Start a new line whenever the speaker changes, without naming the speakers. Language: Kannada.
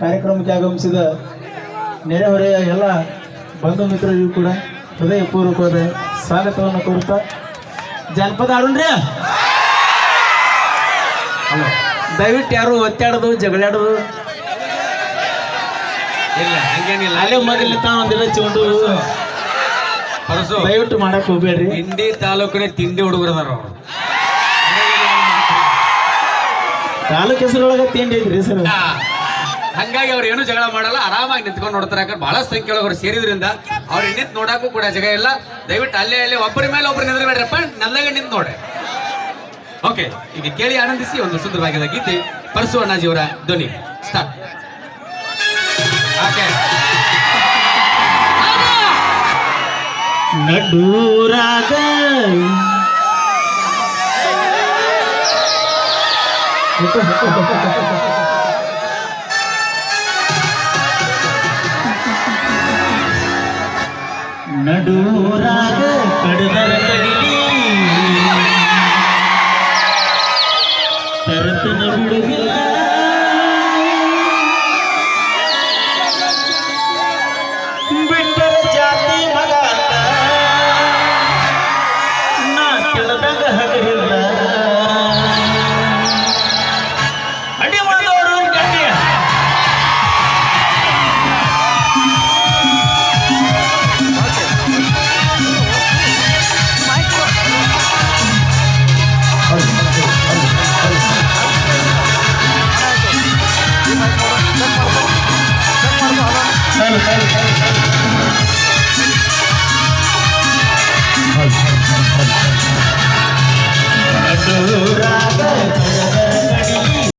ಕಾರ್ಯಕ್ರಮಕ್ಕೆ ಆಗಮಿಸಿದ ನೆರೆಹೊರೆಯ ಎಲ್ಲ ಬಂಧು ಮಿತ್ರರಿಗೂ ಕೂಡ ಹೃದಯಪೂರ್ವಕವಾದ ಸ್ವಾಗತವನ್ನು ಕೋರುತ್ತಾ ಜಾನಪದ ಆಡೋಣ್ರಿ ದಯವಿಟ್ಟು ಯಾರು ಒತ್ತಾಡೋದು ಜಗಳಾಡೋದು?
ಇಲ್ಲ ಹಂಗೇನಿಲ್ಲ.
ಅಲ್ಲೇ ಮಗಲಿ ತಾವು ಒಂದಿಲ್ಲ
ಪರಸು
ದಯವಿಟ್ಟು ಮಾಡಕ್ ಹೋಗ್ಬೇಡ್ರಿ.
ಹಿಂದಿ ತಾಲೂಕಿನ ತಿಂಡಿ ಹುಡುಗರದಾರ ಅವ್ರು.
ತಾಲೂಕು ಹೆಸರೊಳಗ ತಿಂಡಿ ಐತ್ರಿ ಸರ್.
ಹಂಗಾಗಿ ಅವ್ರು ಏನು ಜಗಳ ಮಾಡಲ್ಲ ಆರಾಮಾಗಿ ನಿಂತ್ಕೊಂಡು ನೋಡ್ತಾರೆ. ಯಾಕಂದ್ರೆ ಬಹಳ ಅವ್ರು ಸೇರಿದ್ರಿಂದ ಅವ್ರು ನಿಂತು ನೋಡಕ್ಕೂ ಕೂಡ ಜಗ ಇಲ್ಲ. ದಯವಿಟ್ಟು ಅಲ್ಲೇ ಅಲ್ಲೇ ಒಬ್ಬರ ಮೇಲೆ ಒಬ್ರು ನಿಂದ್ರಬೇಡ್ರಪ್ಪ. ನಲ್ಲಾಗ ನಿಂತು ನೋಡ್ರಿ. ಓಕೆ ಈಗ ಕೇಳಿ ಆನಂದಿಸಿ ಒಂದು ಸುಂದರವಾಗಿದ ಗೀತೆ ಪರಸು ಅಣ್ಣಾಜಿಯವರ ಧ್ವನಿ. Start okay.
ನಡೂರಾಗ ನಡೂರಾಗ ಕಡದರ ಕಡಿಲಿ Thank you.